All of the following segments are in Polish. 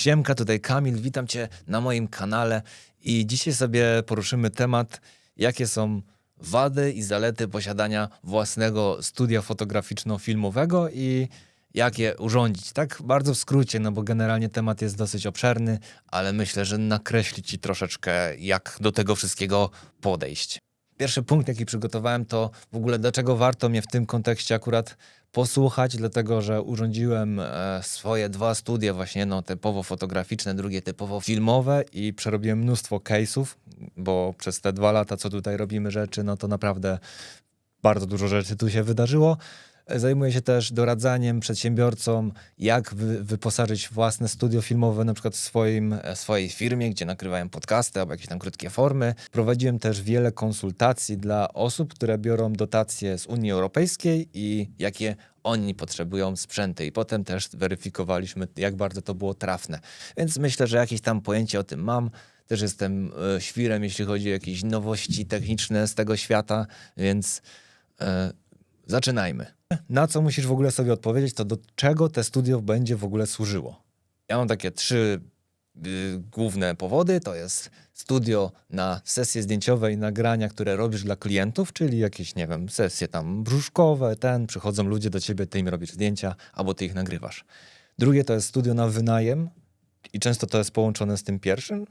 Siemka, tutaj Kamil, witam Cię na moim kanale i dzisiaj sobie poruszymy temat, jakie są wady i zalety posiadania własnego studia fotograficzno-filmowego i jak je urządzić. Tak bardzo w skrócie, no bo generalnie temat jest dosyć obszerny, ale myślę, że nakreśli Ci troszeczkę, jak do tego wszystkiego podejść. Pierwszy punkt, jaki przygotowałem, to w ogóle dlaczego warto mnie w tym kontekście akurat posłuchać, dlatego że urządziłem e, swoje dwa studia, właśnie jedno typowo fotograficzne, drugie typowo filmowe i przerobiłem mnóstwo case'ów, bo przez te dwa lata, co tutaj robimy rzeczy, no to naprawdę bardzo dużo rzeczy tu się wydarzyło. Zajmuję się też doradzaniem przedsiębiorcom, jak wy, wyposażyć własne studio filmowe, na przykład w swoim, e, swojej firmie, gdzie nakrywają podcasty albo jakieś tam krótkie formy. Prowadziłem też wiele konsultacji dla osób, które biorą dotacje z Unii Europejskiej i jakie oni potrzebują sprzęty. I potem też weryfikowaliśmy, jak bardzo to było trafne. Więc myślę, że jakieś tam pojęcie o tym mam. Też jestem e, świrem, jeśli chodzi o jakieś nowości techniczne z tego świata, więc e, zaczynajmy. Na co musisz w ogóle sobie odpowiedzieć, to do czego te studio będzie w ogóle służyło? Ja mam takie trzy y, główne powody. To jest studio na sesje zdjęciowe i nagrania, które robisz dla klientów, czyli jakieś, nie wiem, sesje tam brzuszkowe, ten, przychodzą ludzie do ciebie, ty im robisz zdjęcia, albo ty ich nagrywasz. Drugie to jest studio na wynajem i często to jest połączone z tym pierwszym,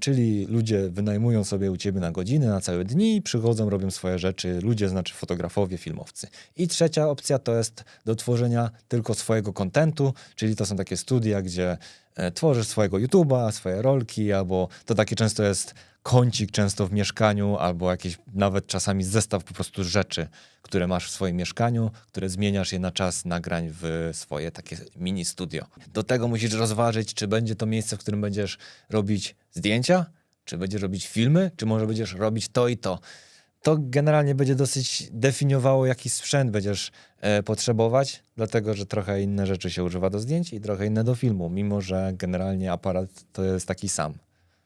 czyli ludzie wynajmują sobie u ciebie na godziny, na całe dni, przychodzą, robią swoje rzeczy. Ludzie znaczy fotografowie, filmowcy. I trzecia opcja to jest do tworzenia tylko swojego kontentu, czyli to są takie studia, gdzie e, tworzysz swojego YouTube'a, swoje rolki, albo to takie często jest kącik często w mieszkaniu, albo jakiś nawet czasami zestaw po prostu rzeczy, które masz w swoim mieszkaniu, które zmieniasz je na czas nagrań w swoje takie mini studio. Do tego musisz rozważyć, czy będzie to miejsce, w którym będziesz robić zdjęcia, czy będziesz robić filmy, czy może będziesz robić to i to. To generalnie będzie dosyć definiowało, jaki sprzęt będziesz e, potrzebować, dlatego że trochę inne rzeczy się używa do zdjęć i trochę inne do filmu, mimo że generalnie aparat to jest taki sam.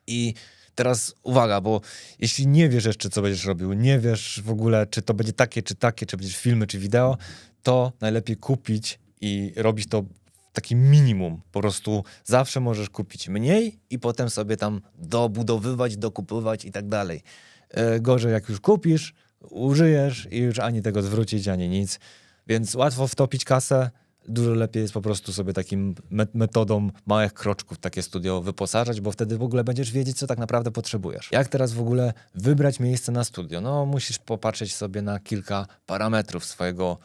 I Teraz uwaga, bo jeśli nie wiesz jeszcze, co będziesz robił, nie wiesz w ogóle, czy to będzie takie, czy takie, czy będziesz filmy, czy wideo, to najlepiej kupić i robić to taki minimum. Po prostu zawsze możesz kupić mniej i potem sobie tam dobudowywać, dokupywać i tak dalej. E, gorzej jak już kupisz, użyjesz i już ani tego zwrócić, ani nic. Więc łatwo wtopić kasę, dużo lepiej jest po prostu sobie takim metodą małych kroczków takie studio wyposażać, bo wtedy w ogóle będziesz wiedzieć, co tak naprawdę potrzebujesz. Jak teraz w ogóle wybrać miejsce na studio? No, musisz popatrzeć sobie na kilka parametrów swojego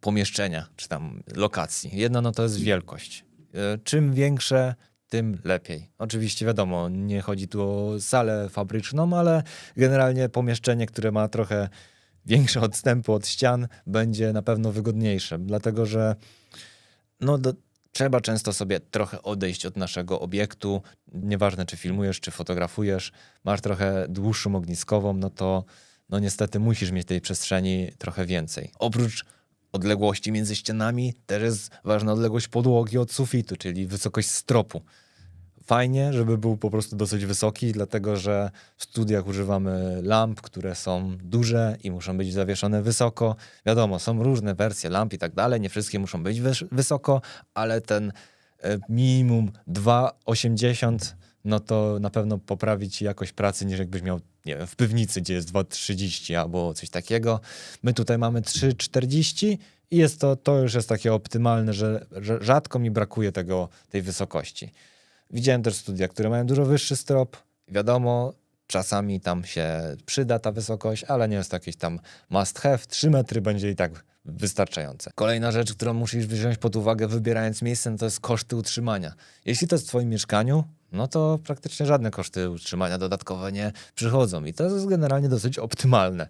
pomieszczenia, czy tam lokacji. Jedna no to jest wielkość. E, czym większe, tym lepiej. Oczywiście wiadomo, nie chodzi tu o salę fabryczną, ale generalnie pomieszczenie, które ma trochę większe odstępy od ścian, będzie na pewno wygodniejsze, dlatego że no do, trzeba często sobie trochę odejść od naszego obiektu. Nieważne, czy filmujesz, czy fotografujesz, masz trochę dłuższą ogniskową, no to no niestety musisz mieć tej przestrzeni trochę więcej. Oprócz odległości między ścianami też jest ważna odległość podłogi od sufitu, czyli wysokość stropu fajnie, żeby był po prostu dosyć wysoki, dlatego że w studiach używamy lamp, które są duże i muszą być zawieszone wysoko. Wiadomo, są różne wersje lamp i tak dalej, nie wszystkie muszą być wysoko, ale ten e, minimum 2,80 no to na pewno poprawi ci jakość pracy niż jakbyś miał, nie wiem, w piwnicy, gdzie jest 2,30 albo coś takiego. My tutaj mamy 3,40 i jest to, to już jest takie optymalne, że rzadko mi brakuje tego, tej wysokości. Widziałem też studia, które mają dużo wyższy strop. Wiadomo, czasami tam się przyda ta wysokość, ale nie jest to jakiś tam must have. 3 metry będzie i tak wystarczające. Kolejna rzecz, którą musisz wziąć pod uwagę wybierając miejsce, no to jest koszty utrzymania. Jeśli to jest w twoim mieszkaniu, no to praktycznie żadne koszty utrzymania dodatkowe nie przychodzą i to jest generalnie dosyć optymalne.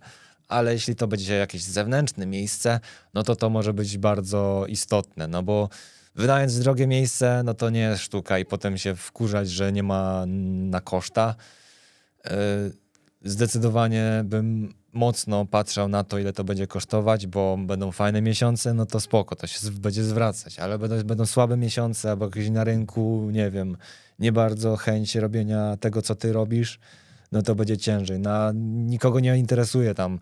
Ale jeśli to będzie jakieś zewnętrzne miejsce, no to to może być bardzo istotne, no bo wydając drogie miejsce, no to nie jest sztuka i potem się wkurzać, że nie ma na koszta. E, zdecydowanie bym mocno patrzał na to, ile to będzie kosztować, bo będą fajne miesiące, no to spoko, to się będzie zwracać, ale będą, będą słabe miesiące albo jakieś na rynku, nie wiem, nie bardzo chęć robienia tego, co ty robisz, no to będzie ciężej. Na, nikogo nie interesuje tam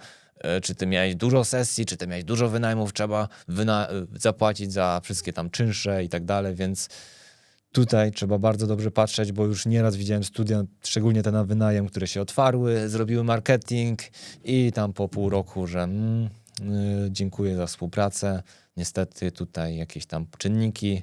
czy ty miałeś dużo sesji, czy ty miałeś dużo wynajmów, trzeba wyna zapłacić za wszystkie tam czynsze i tak dalej, więc Tutaj trzeba bardzo dobrze patrzeć, bo już nieraz widziałem studia, szczególnie te na wynajem, które się otwarły, zrobiły marketing i tam po pół roku, że mm, y, dziękuję za współpracę. Niestety tutaj jakieś tam czynniki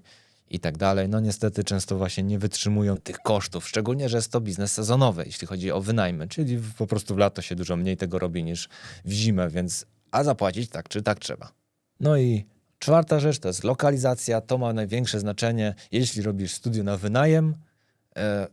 i tak dalej. No niestety często właśnie nie wytrzymują tych kosztów, szczególnie, że jest to biznes sezonowy, jeśli chodzi o wynajmy, czyli po prostu w lato się dużo mniej tego robi niż w zimę, więc a zapłacić tak czy tak trzeba. No i czwarta rzecz to jest lokalizacja. To ma największe znaczenie, jeśli robisz studio na wynajem. E,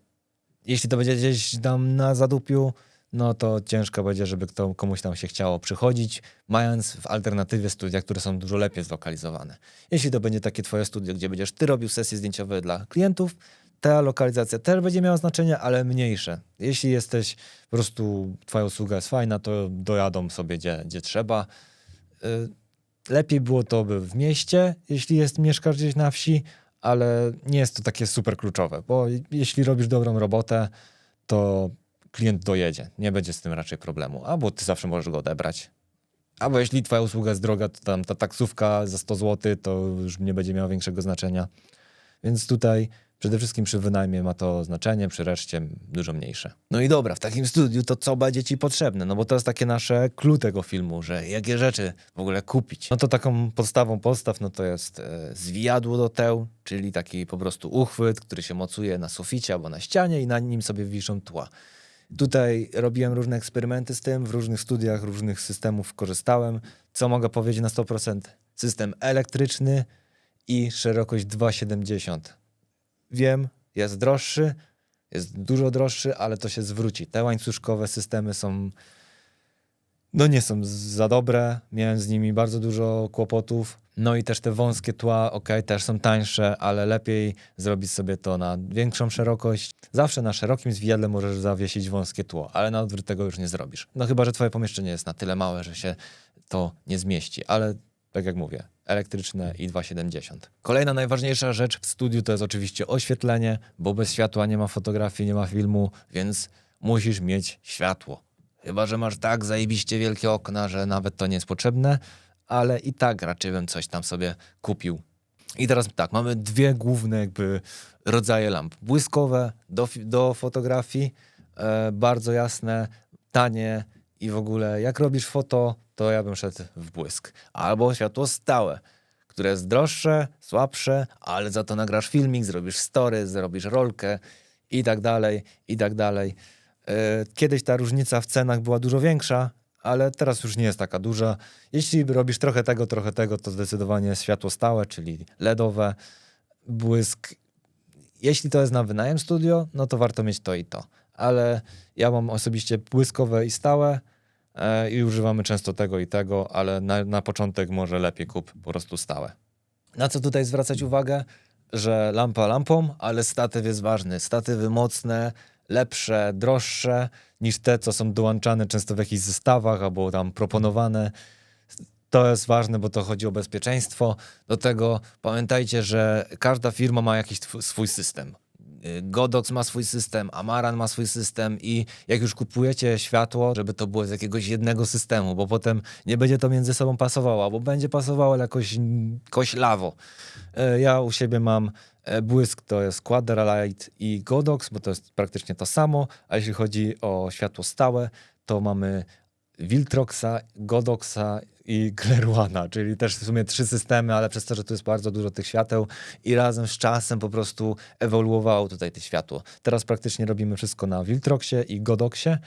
jeśli to będzie gdzieś tam na zadupiu, no to ciężko będzie, żeby kto, komuś tam się chciało przychodzić, mając w alternatywie studia, które są dużo lepiej zlokalizowane. Jeśli to będzie takie twoje studio, gdzie będziesz ty robił sesje zdjęciowe dla klientów, ta lokalizacja też będzie miała znaczenie, ale mniejsze. Jeśli jesteś, po prostu twoja usługa jest fajna, to dojadą sobie gdzie, gdzie trzeba. Y, Lepiej było to by w mieście, jeśli jest, mieszkasz gdzieś na wsi, ale nie jest to takie super kluczowe, bo jeśli robisz dobrą robotę, to klient dojedzie. Nie będzie z tym raczej problemu. Albo ty zawsze możesz go odebrać. Albo jeśli twoja usługa jest droga, to tam ta taksówka za 100 zł to już nie będzie miała większego znaczenia. Więc tutaj przede wszystkim przy wynajmie ma to znaczenie, przy reszcie dużo mniejsze. No i dobra, w takim studiu to co będzie ci potrzebne? No bo to jest takie nasze clue tego filmu, że jakie rzeczy w ogóle kupić. No to taką podstawą podstaw no to jest e, zwijadło do teł, czyli taki po prostu uchwyt, który się mocuje na suficie albo na ścianie i na nim sobie wiszą tła. Tutaj robiłem różne eksperymenty z tym, w różnych studiach różnych systemów korzystałem. Co mogę powiedzieć na 100%? System elektryczny i szerokość 2,70. Wiem, jest droższy, jest dużo droższy, ale to się zwróci. Te łańcuszkowe systemy są, no nie są za dobre. Miałem z nimi bardzo dużo kłopotów. No i też te wąskie tła, ok, też są tańsze, ale lepiej zrobić sobie to na większą szerokość. Zawsze na szerokim zwijadle możesz zawiesić wąskie tło, ale na odwrót tego już nie zrobisz. No chyba, że twoje pomieszczenie jest na tyle małe, że się to nie zmieści, ale tak jak mówię, elektryczne i 2,70. Kolejna najważniejsza rzecz w studiu to jest oczywiście oświetlenie, bo bez światła nie ma fotografii, nie ma filmu, więc musisz mieć światło. Chyba, że masz tak zajebiście wielkie okna, że nawet to nie jest potrzebne, ale i tak raczej bym coś tam sobie kupił. I teraz tak, mamy dwie główne jakby rodzaje lamp. Błyskowe do, do fotografii, e, bardzo jasne, tanie i w ogóle jak robisz foto, to ja bym szedł w błysk. Albo światło stałe, które jest droższe, słabsze, ale za to nagrasz filmik, zrobisz story, zrobisz rolkę i tak dalej, i tak dalej. E, Kiedyś ta różnica w cenach była dużo większa, ale teraz już nie jest taka duża. Jeśli robisz trochę tego, trochę tego, to zdecydowanie światło stałe, czyli LEDowe, błysk. Jeśli to jest na wynajem studio, no to warto mieć to i to. Ale ja mam osobiście błyskowe i stałe e, i używamy często tego i tego, ale na, na początek może lepiej kup po prostu stałe. Na co tutaj zwracać uwagę? Że lampa lampą, ale statyw jest ważny. Statywy mocne, lepsze, droższe niż te, co są dołączane często w jakichś zestawach albo tam proponowane. To jest ważne, bo to chodzi o bezpieczeństwo. Do tego pamiętajcie, że każda firma ma jakiś swój system. Godox ma swój system, Amaran ma swój system i jak już kupujecie światło, żeby to było z jakiegoś jednego systemu, bo potem nie będzie to między sobą pasowało, albo będzie pasowało, jakoś koślawo. E, Ja u siebie mam błysk, to jest Quadralight i Godox, bo to jest praktycznie to samo, a jeśli chodzi o światło stałe, to mamy Viltroxa, Godoxa i Gleruana, czyli też w sumie trzy systemy, ale przez to, że tu jest bardzo dużo tych świateł i razem z czasem po prostu ewoluowało tutaj to światło. Teraz praktycznie robimy wszystko na Viltroxie i Godoxie.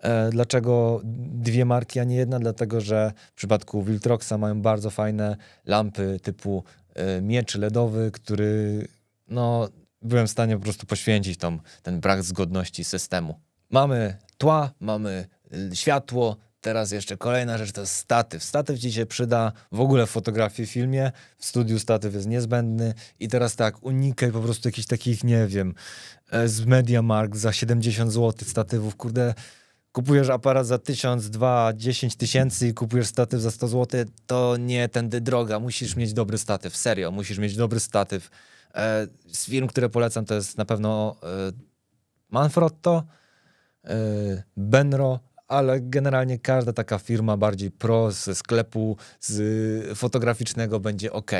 E, Dlaczego dwie marki, a nie jedna? Dlatego, że w przypadku Viltroxa mają bardzo fajne lampy typu e, miecz LEDowy, który no, byłem w stanie po prostu poświęcić ten brak zgodności systemu. Mamy tła, mamy y, światło, teraz jeszcze kolejna rzecz to jest statyw. Statyw ci się przyda w ogóle w fotografii, filmie, w studiu statyw jest niezbędny i teraz tak, unikaj po prostu jakichś takich, nie wiem, e, z MediaMarkt za 70 zł statywów, kurde, kupujesz aparat za 1000, 2, 10 tysięcy i kupujesz statyw za 100 zł, to nie tędy droga. Musisz mieć dobry statyw, serio, musisz mieć dobry statyw. E, z firm, które polecam, to jest na pewno e, Manfrotto, e, Benro, ale generalnie każda taka firma bardziej pro ze sklepu z fotograficznego będzie ok.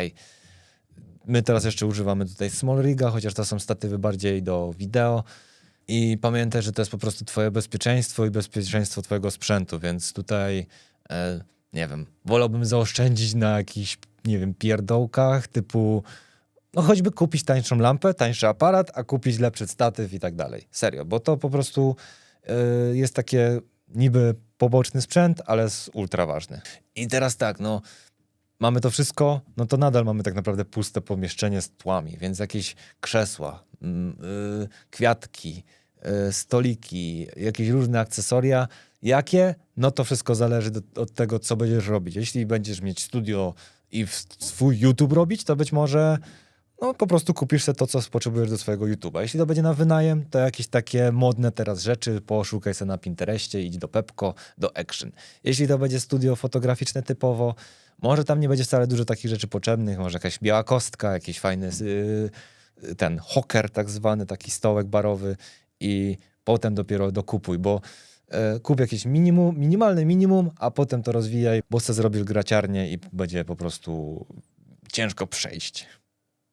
My teraz jeszcze używamy tutaj Small Riga, chociaż to są statywy bardziej do wideo. I pamiętaj, że to jest po prostu twoje bezpieczeństwo i bezpieczeństwo twojego sprzętu, więc tutaj, nie wiem, wolałbym zaoszczędzić na jakichś, nie wiem, pierdołkach typu, no choćby kupić tańszą lampę, tańszy aparat, a kupić lepszy statyw i tak dalej. Serio, bo to po prostu e, jest takie niby poboczny sprzęt, ale ultra ważny. I teraz tak, no mamy to wszystko, no to nadal mamy tak naprawdę puste pomieszczenie z tłami, więc jakieś krzesła, mm, y, kwiatki, y, stoliki, jakieś różne akcesoria. Jakie? No to wszystko zależy do, od tego, co będziesz robić. Jeśli będziesz mieć studio i swój YouTube robić, to być może no po prostu kupisz sobie to, co potrzebujesz do swojego YouTube'a. Jeśli to będzie na wynajem, to jakieś takie modne teraz rzeczy, poszukaj sobie na Pinterestie, idź do Pepko, do Action. Jeśli to będzie studio fotograficzne typowo, może tam nie będzie wcale dużo takich rzeczy potrzebnych, może jakaś biała kostka, jakiś fajny yy, ten hoker tak zwany, taki stołek barowy i potem dopiero dokupuj, bo yy, kup jakieś minimum, minimalne minimum, a potem to rozwijaj, bo se zrobisz graciarnię i będzie po prostu ciężko przejść.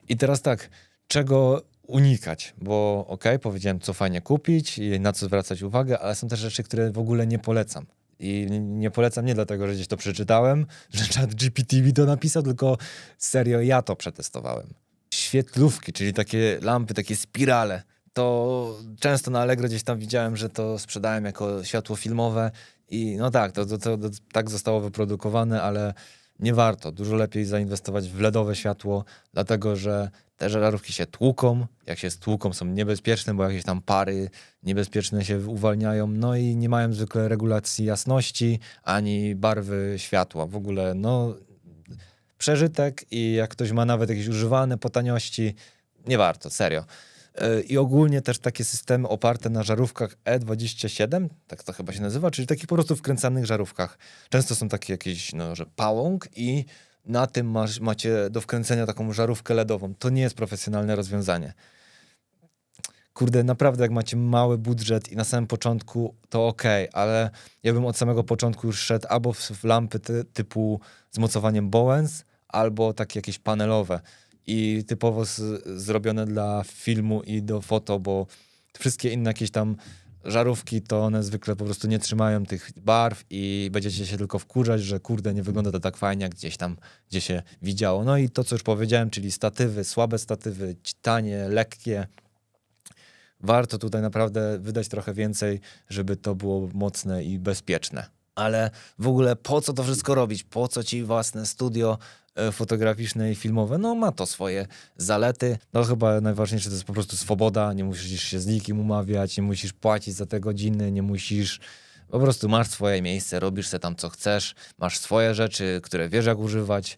I teraz tak, czego unikać, bo okay, powiedziałem, co fajnie kupić i na co zwracać uwagę, ale są też rzeczy, które w ogóle nie polecam. I nie polecam nie dlatego, że gdzieś to przeczytałem, że czat GPT mi to napisał, tylko serio ja to przetestowałem. Świetlówki, czyli takie lampy, takie spirale. To często na Allegro gdzieś tam widziałem, że to sprzedałem jako światło filmowe i no tak, to, to, to, to tak zostało wyprodukowane, ale nie warto. Dużo lepiej zainwestować w LEDowe światło, dlatego że te żarówki się tłuką. Jak się stłuką, są niebezpieczne, bo jakieś tam pary niebezpieczne się uwalniają. No i nie mają zwykle regulacji jasności ani barwy światła. W ogóle, no, przeżytek i jak ktoś ma nawet jakieś używane po taniości, nie warto, serio. E, I ogólnie też takie systemy oparte na żarówkach E27, tak to chyba się nazywa, czyli takich po prostu wkręcanych żarówkach. Często są takie jakieś, no, że pałąk i na tym masz, macie do wkręcenia taką żarówkę LEDową. To nie jest profesjonalne rozwiązanie. Kurde, naprawdę jak macie mały budżet i na samym początku, to ok, ale ja bym od samego początku już szedł albo w, lampy ty, typu z mocowaniem Bowens, albo takie jakieś panelowe i typowo z, zrobione dla filmu i do foto, bo wszystkie inne jakieś tam żarówki, to one zwykle po prostu nie trzymają tych barw i będziecie się tylko wkurzać, że kurde, nie wygląda to tak fajnie, jak gdzieś tam, gdzie się widziało. No i to, co już powiedziałem, czyli statywy, słabe statywy, tanie, lekkie. Warto tutaj naprawdę wydać trochę więcej, żeby to było mocne i bezpieczne. Ale w ogóle po co to wszystko robić? Po co ci własne studio? E, fotograficzne i filmowe, no ma to swoje zalety. No chyba najważniejsze to jest po prostu swoboda, nie musisz się z nikim umawiać, nie musisz płacić za te godziny, nie musisz... Po prostu masz swoje miejsce, robisz se tam co chcesz, masz swoje rzeczy, które wiesz jak używać.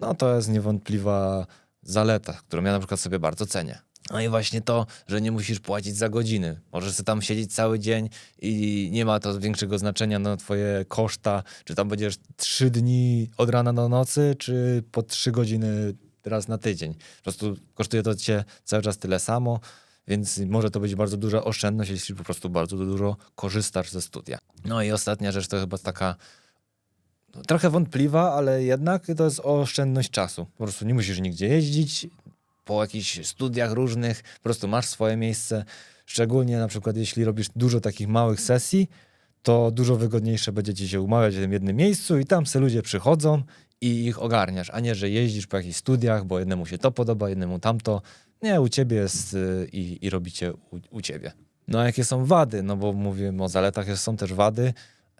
No to jest niewątpliwa zaleta, którą ja na przykład sobie bardzo cenię. No i właśnie to, że nie musisz płacić za godziny. Możesz sobie tam siedzieć cały dzień i nie ma to większego znaczenia na twoje koszta, czy tam będziesz trzy dni od rana do nocy, czy po trzy godziny raz na tydzień. Po prostu kosztuje to cię cały czas tyle samo, więc może to być bardzo duża oszczędność, jeśli po prostu bardzo dużo korzystasz ze studia. No i ostatnia rzecz to chyba taka no, trochę wątpliwa, ale jednak to jest oszczędność czasu. Po prostu nie musisz nigdzie jeździć, po jakichś studiach różnych, po prostu masz swoje miejsce. Szczególnie na przykład jeśli robisz dużo takich małych sesji, to dużo wygodniejsze będzie ci się umawiać w tym jednym miejscu i tam se ludzie przychodzą i ich ogarniasz, a nie, że jeździsz po jakichś studiach, bo jednemu się to podoba, jednemu tamto. Nie, u ciebie jest y, i, i robicie u, u ciebie. No a jakie są wady? No bo mówię o zaletach, są też wady.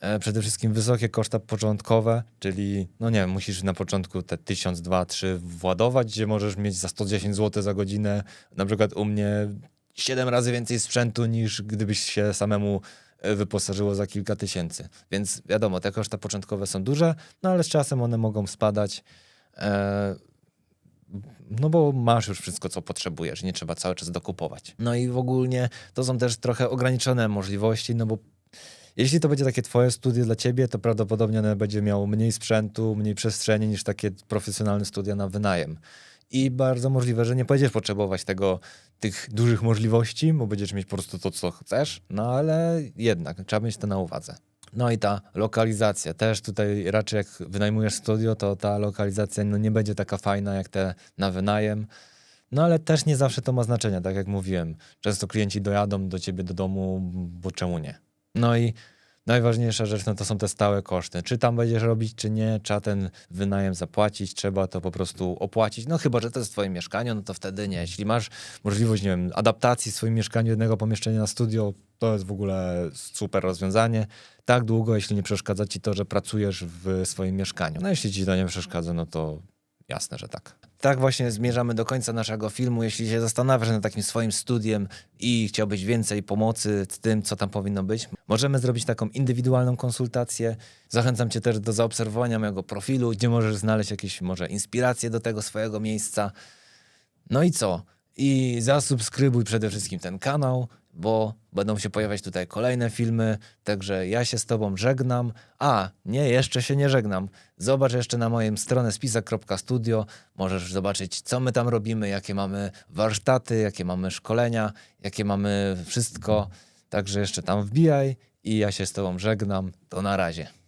E, przede wszystkim wysokie koszta początkowe, czyli no nie wiem, musisz na początku te 1000, 2, 3 władować, gdzie możesz mieć za 110 zł za godzinę, na przykład u mnie 7 razy więcej sprzętu niż gdybyś się samemu e, wyposażyło za kilka tysięcy. Więc wiadomo, te koszta początkowe są duże, no ale z czasem one mogą spadać. E, no bo masz już wszystko, co potrzebujesz, nie trzeba cały czas dokupować. No i w ogóle to są też trochę ograniczone możliwości, no bo jeśli to będzie takie twoje studio dla ciebie, to prawdopodobnie one będzie miało mniej sprzętu, mniej przestrzeni niż takie profesjonalne studia na wynajem. I bardzo możliwe, że nie będziesz potrzebować tego, tych dużych możliwości, bo będziesz mieć po prostu to, co chcesz, no ale jednak trzeba mieć to na uwadze. No i ta lokalizacja. Też tutaj raczej jak wynajmujesz studio, to ta lokalizacja no, nie będzie taka fajna jak te na wynajem. No ale też nie zawsze to ma znaczenie, tak jak mówiłem. Często klienci dojadą do ciebie do domu, bo czemu nie? No i najważniejsza rzecz no to są te stałe koszty. Czy tam będziesz robić, czy nie, trzeba ten wynajem zapłacić, trzeba to po prostu opłacić. No chyba, że to jest twoje mieszkanie, no to wtedy nie. Jeśli masz możliwość, nie wiem, adaptacji w swoim mieszkaniu jednego pomieszczenia na studio, to jest w ogóle super rozwiązanie. Tak długo, jeśli nie przeszkadza ci to, że pracujesz w swoim mieszkaniu. No jeśli ci to nie przeszkadza, no to jasne, że tak. Tak właśnie zmierzamy do końca naszego filmu. Jeśli się zastanawiasz nad takim swoim studiem i chciałbyś więcej pomocy z tym, co tam powinno być, możemy zrobić taką indywidualną konsultację. Zachęcam Cię też do zaobserwowania mojego profilu, gdzie możesz znaleźć jakieś może inspiracje do tego swojego miejsca. No i co? I zasubskrybuj przede wszystkim ten kanał, bo będą się pojawiać tutaj kolejne filmy. Także ja się z Tobą żegnam. A, nie, jeszcze się nie żegnam. Zobacz jeszcze na moją stronę spisak.studio. Możesz zobaczyć, co my tam robimy, jakie mamy warsztaty, jakie mamy szkolenia, jakie mamy wszystko. Także jeszcze tam wbijaj i ja się z Tobą żegnam. To na razie.